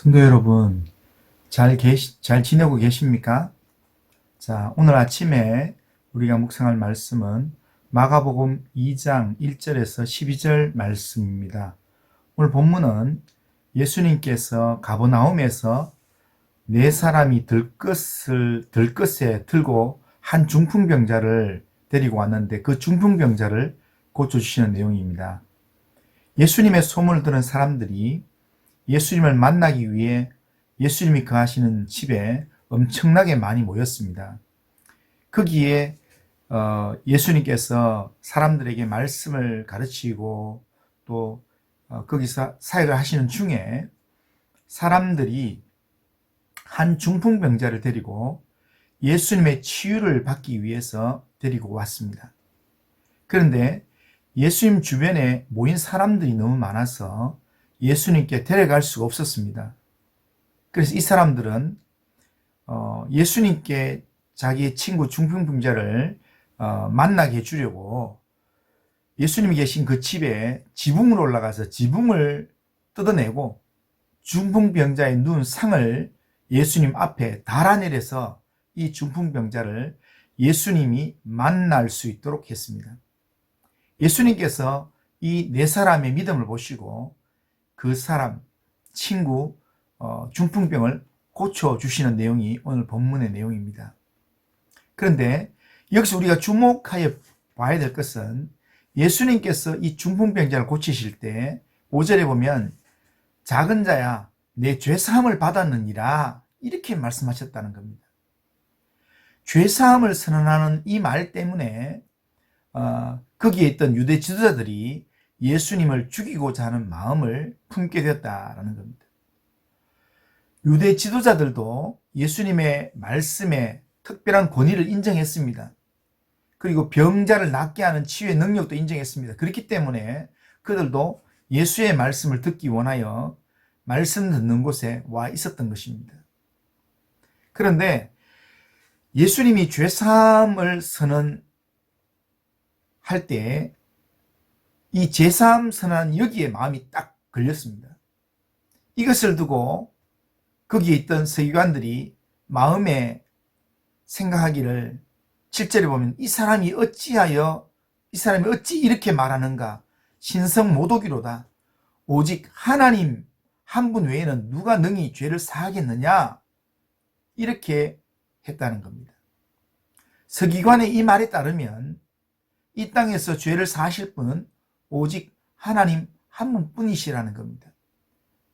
성도 여러분, 잘 계시, 잘 지내고 계십니까? 자, 오늘 아침에 우리가 묵상할 말씀은 마가복음 2장 1절에서 12절 말씀입니다. 오늘 본문은 예수님께서 가버나움에서 네 사람이 들것을, 들것에 들고 한 중풍병자를 데리고 왔는데 그 중풍병자를 고쳐 주시는 내용입니다. 예수님의 소문을 들은 사람들이 예수님을 만나기 위해 예수님이 거하시는 집에 엄청나게 많이 모였습니다. 거기에 어, 예수님께서 사람들에게 말씀을 가르치고 또 어, 거기서 사역을 하시는 중에 사람들이 한 중풍병자를 데리고 예수님의 치유를 받기 위해서 데리고 왔습니다. 그런데 예수님 주변에 모인 사람들이 너무 많아서 예수님께 데려갈 수가 없었습니다. 그래서 이 사람들은 어, 예수님께 자기의 친구 중풍병자를 어, 만나게 해주려고 예수님이 계신 그 집에 지붕으로 올라가서 지붕을 뜯어내고 중풍병자의 눈 상을 예수님 앞에 달아내려서 이 중풍병자를 예수님이 만날 수 있도록 했습니다. 예수님께서 이 네 사람의 믿음을 보시고 그 사람, 친구, 어, 중풍병을 고쳐주시는 내용이 오늘 본문의 내용입니다. 그런데 여기서 우리가 주목하여 봐야 될 것은 예수님께서 이 중풍병자를 고치실 때 5절에 보면 작은 자야 내 죄사함을 받았느니라 이렇게 말씀하셨다는 겁니다. 죄사함을 선언하는 이 말 때문에 어, 거기에 있던 유대 지도자들이 예수님을 죽이고자 하는 마음을 품게 되었다라는 겁니다. 유대 지도자들도 예수님의 말씀에 특별한 권위를 인정했습니다. 그리고 병자를 낫게 하는 치유의 능력도 인정했습니다. 그렇기 때문에 그들도 예수의 말씀을 듣기 원하여 말씀 듣는 곳에 와 있었던 것입니다. 그런데 예수님이 죄사함을 선언할 때 이 제3 선언 여기에 마음이 딱 걸렸습니다. 이것을 두고 거기에 있던 서기관들이 마음에 생각하기를 7절에 보면 이 사람이 어찌하여 이 사람이 어찌 이렇게 말하는가 신성 모독이로다 오직 하나님 한 분 외에는 누가 능히 죄를 사하겠느냐 이렇게 했다는 겁니다. 서기관의 이 말에 따르면 이 땅에서 죄를 사하실 분은 오직 하나님 한 분뿐이시라는 겁니다.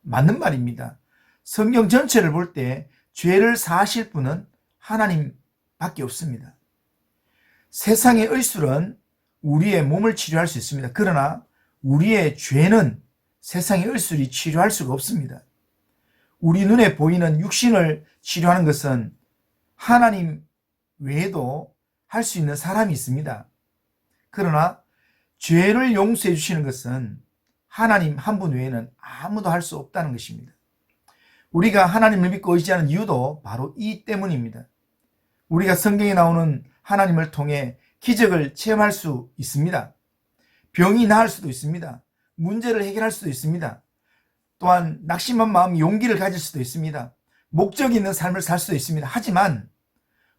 맞는 말입니다. 성경 전체를 볼 때 죄를 사하실 분은 하나님밖에 없습니다. 세상의 의술은 우리의 몸을 치료할 수 있습니다. 그러나 우리의 죄는 세상의 의술이 치료할 수가 없습니다. 우리 눈에 보이는 육신을 치료하는 것은 하나님 외에도 할 수 있는 사람이 있습니다. 그러나 죄를 용서해 주시는 것은 하나님 한 분 외에는 아무도 할 수 없다는 것입니다. 우리가 하나님을 믿고 의지하는 이유도 바로 이 때문입니다. 우리가 성경에 나오는 하나님을 통해 기적을 체험할 수 있습니다. 병이 나을 수도 있습니다. 문제를 해결할 수도 있습니다. 또한 낙심한 마음 용기를 가질 수도 있습니다. 목적 있는 삶을 살 수도 있습니다. 하지만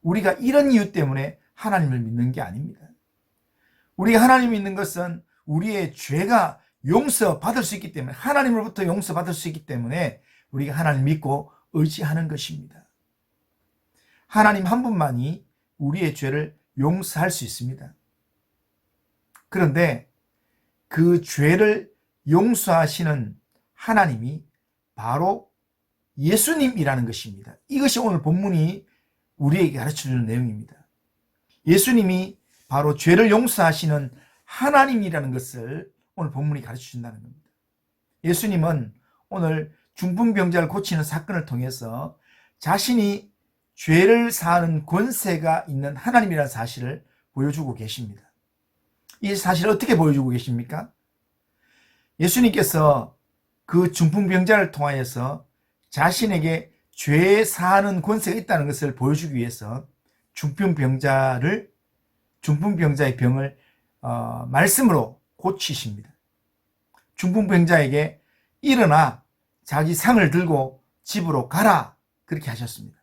우리가 이런 이유 때문에 하나님을 믿는 게 아닙니다. 우리가 하나님 믿는 것은 우리의 죄가 용서받을 수 있기 때문에 하나님으로부터 용서받을 수 있기 때문에 우리가 하나님 믿고 의지하는 것입니다. 하나님 한 분만이 우리의 죄를 용서할 수 있습니다. 그런데 그 죄를 용서하시는 하나님이 바로 예수님이라는 것입니다. 이것이 오늘 본문이 우리에게 가르쳐 주는 내용입니다. 예수님이 바로 죄를 용서하시는 하나님이라는 것을 오늘 본문이 가르쳐 준다는 겁니다. 예수님은 오늘 중풍병자를 고치는 사건을 통해서 자신이 죄를 사하는 권세가 있는 하나님이라는 사실을 보여주고 계십니다. 이 사실을 어떻게 보여주고 계십니까? 예수님께서 그 중풍병자를 통하여서 자신에게 죄 사하는 권세가 있다는 것을 보여주기 위해서 중풍병자를 중풍병자의 병을 어, 말씀으로 고치십니다. 중풍병자에게 일어나 자기 상을 들고 집으로 가라 그렇게 하셨습니다.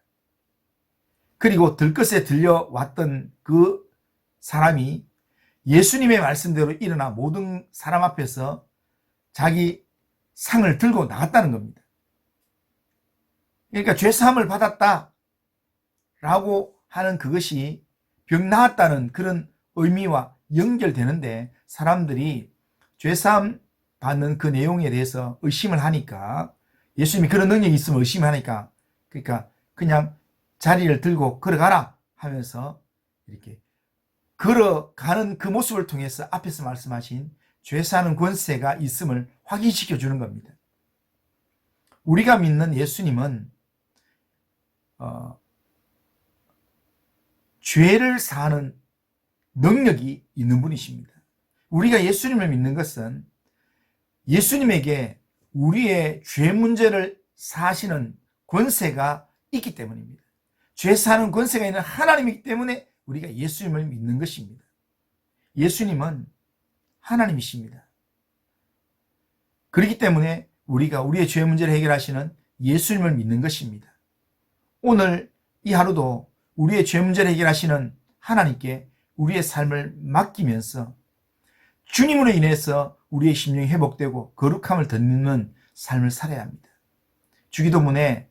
그리고 들것에 들려왔던 그 사람이 예수님의 말씀대로 일어나 모든 사람 앞에서 자기 상을 들고 나갔다는 겁니다. 그러니까 죄사함을 받았다 라고 하는 그것이 병 나았다는 그런 의미와 연결되는데 사람들이 죄사함 받는 그 내용에 대해서 의심을 하니까 예수님이 그런 능력이 있으면 의심을 하니까 그러니까 그냥 자리를 들고 걸어가라 하면서 이렇게 걸어가는 그 모습을 통해서 앞에서 말씀하신 죄사하는 권세가 있음을 확인시켜 주는 겁니다. 우리가 믿는 예수님은 어, 죄를 사하는 능력이 있는 분이십니다. 우리가 예수님을 믿는 것은 예수님에게 우리의 죄 문제를 사시는 권세가 있기 때문입니다. 죄 사는 권세가 있는 하나님이기 때문에 우리가 예수님을 믿는 것입니다. 예수님은 하나님이십니다. 그렇기 때문에 우리가 우리의 죄 문제를 해결하시는 예수님을 믿는 것입니다. 오늘 이 하루도 우리의 죄 문제를 해결하시는 하나님께 우리의 삶을 맡기면서 주님으로 인해서 우리의 심령이 회복되고 거룩함을 덧는 삶을 살아야 합니다. 주기도문에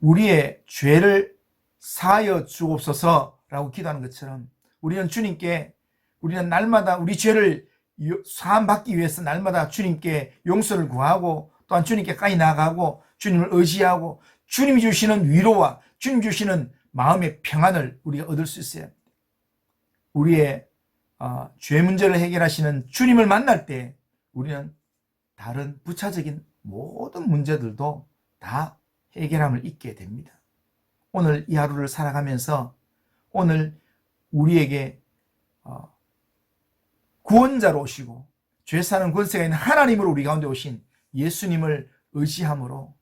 우리의 죄를 사하여 주옵소서라고 기도하는 것처럼 우리는 주님께 우리는 날마다 우리 죄를 사함 받기 위해서 날마다 주님께 용서를 구하고 또한 주님께 까지 나아가고 주님을 의지하고 주님이 주시는 위로와 주님 주시는 마음의 평안을 우리가 얻을 수 있어야 합니다. 우리의 어, 죄 문제를 해결하시는 주님을 만날 때 우리는 다른 부차적인 모든 문제들도 다 해결함을 잊게 됩니다. 오늘 이 하루를 살아가면서 오늘 우리에게 어, 구원자로 오시고 죄 사는 권세가 있는 하나님으로 우리 가운데 오신 예수님을 의지함으로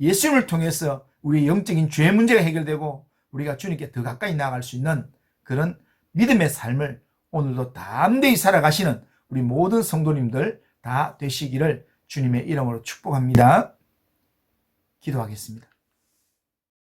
예수님을 통해서 우리의 영적인 죄 문제가 해결되고 우리가 주님께 더 가까이 나아갈 수 있는 그런 믿음의 삶을 오늘도 담대히 살아가시는 우리 모든 성도님들 다 되시기를 주님의 이름으로 축복합니다. 기도하겠습니다.